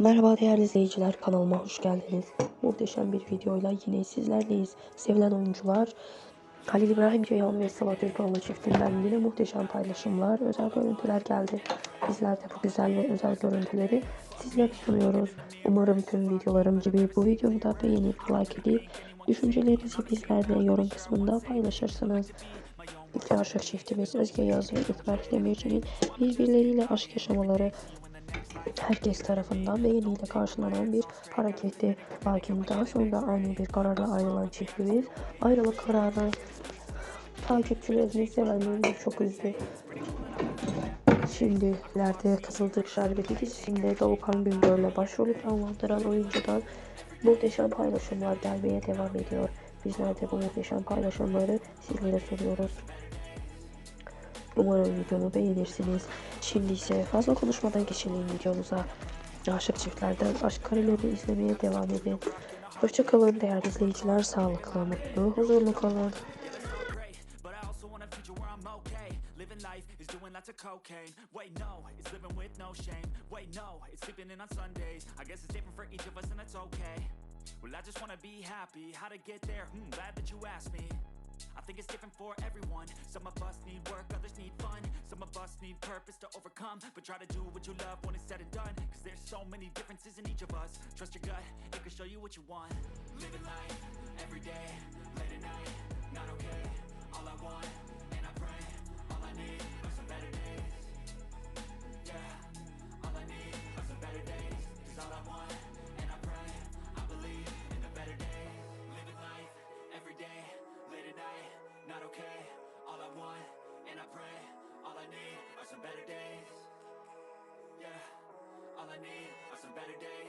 Merhaba değerli izleyiciler kanalıma hoş geldiniz. Muhteşem bir videoyla yine sizlerleyiz. Sevilen oyuncular Halil İbrahim Ceyhan ve Sıla Türkoğlu çiftinden yine muhteşem paylaşımlar, özel görüntüler geldi. Bizler de bu güzel ve özel görüntüleri sizlere sunuyoruz. Umarım tüm videolarım gibi bu videomu da beğenip like edip düşüncelerinizi bizlerle yorum kısmında paylaşırsınız. İki aşık çiftimiz Özge Yaz ve İkbal Demirci'nin birbirleriyle aşk yaşamaları herkes tarafından beğeniyle karşılanan bir hareketti. Lakin daha sonra aynı bir kararla ayrılan çiftimiz ayrılık kararı takipçilerini sevenlerini çok üzdü. Şimdilerde Kızılcık Şerbeti dizisinde Doğukan Güngör'le başrolü canlandıran oyuncudan muhteşem paylaşımlar gelmeye devam ediyor. Bizler de bu muhteşem paylaşımları sizlere sunuyoruz. Umarım videomu beğenirsiniz. Şimdi ise fazla konuşmadan geçelim videomuza. Aşık çiftlerden aşk kareleri izlemeye devam edin. Hoşçakalın değerli izleyiciler. Sağlıklı, mutlu, huzurlu kalın. Living life is doing lots of cocaine. Wait, no, it's living with no shame. Wait, no, it's sleeping in on Sundays. I guess it's different for each of us, and that's okay. Well, I just wanna be happy. How to get there? Hmm, glad that you asked me. I think it's different for everyone. Some of us need work, us need purpose to overcome. But try to do what you love when it's said and done. Cause there's so many differences in each of us. Trust your gut, it can show you what you want. Living life I need are some better days. Yeah, all I need are some better days.